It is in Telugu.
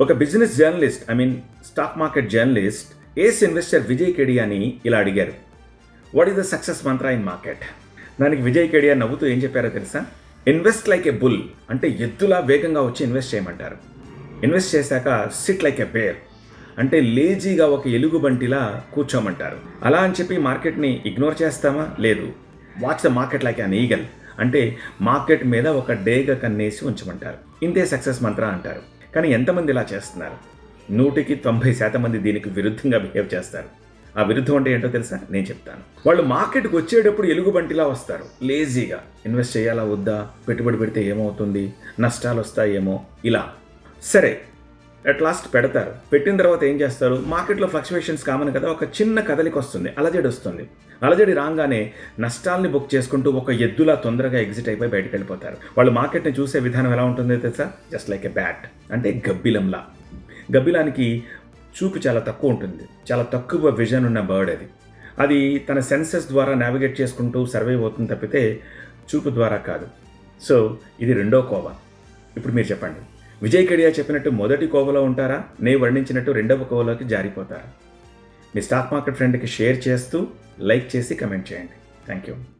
ఒక business journalist I mean stock market journalist ace investor Vijay కేడియాని ఇలా అడిగారు. What is the success mantra in market దానికి విజయ్ కెడియా నవ్వుతూ ఏం చెప్పారో తెలుసా? ఇన్వెస్ట్ లైక్ ఎ బుల్ అంటే ఎద్దులా వేగంగా వచ్చి ఇన్వెస్ట్ చేయమంటారు. ఇన్వెస్ట్ చేశాక సిట్ లైక్ ఎ బేర్ అంటే లేజీగా ఒక ఎలుగుబంటిలా కూర్చోమంటారు. అలా అని చెప్పి మార్కెట్ని ఇగ్నోర్ చేస్తామా? లేదు. Watch the market like an eagle అంటే మార్కెట్ మీద ఒక డేగ కన్నేసి ఉంచమంటారు. ఇంతే సక్సెస్ మంత్ర అంటారు. కానీ ఎంతమంది ఇలా చేస్తున్నారు? నూటికి తొంభై శాతం మంది దీనికి విరుద్ధంగా బిహేవ్ చేస్తారు. ఆ విరుద్ధం అంటే ఏంటో తెలుసా? నేను చెప్తాను. వాళ్ళు మార్కెట్కి వచ్చేటప్పుడు ఎలుగుబంటిలా వస్తారు. లేజీగా. ఇన్వెస్ట్ చేయాలా? వద్దా? పెట్టుబడి పెడితే ఏమవుతుంది? నష్టాలు వస్తాయేమో? ఇలా. సరే. అట్ లాస్ట్ పెడతారు. పెట్టిన తర్వాత ఏం చేస్తారు? మార్కెట్లో ఫ్లక్చువేషన్స్ కామన్ కదా ఒక చిన్న కదలిక వస్తుంది అలజడి వస్తుంది. అలజడి రాగానే నష్టాల్ని బుక్ చేసుకుంటూ ఒక ఎద్దులా తొందరగా ఎగ్జిట్ అయిపోయి బయటకు వెళ్ళిపోతారు. వాళ్ళు మార్కెట్ని చూసే విధానం ఎలా ఉంటుందో తెలుసా? జస్ట్ లైక్ ఎ బ్యాట్ అంటే గబ్బిలంలా. గబ్బిలానికి చూపు చాలా తక్కువ ఉంటుంది. చాలా తక్కువ విజన్ ఉన్న బర్డ్ అది. అది తన సెన్సెస్ ద్వారా నావిగేట్ చేసుకుంటూ సర్వే అవుతుంది తప్పితే చూపు ద్వారా కాదు. సో ఇది రెండో కోవ. ఇప్పుడు మీరు చెప్పండి. విజయ్ కడియా చెప్పినట్టు మొదటి కోవలో ఉంటారా? నేను వర్ణించినట్టు రెండవ కోవలోకి జారిపోతారా? మీ స్టాక్ మార్కెట్ ఫ్రెండ్కి షేర్ చేస్తూ లైక్ చేసి కమెంట్ చేయండి. Thank you.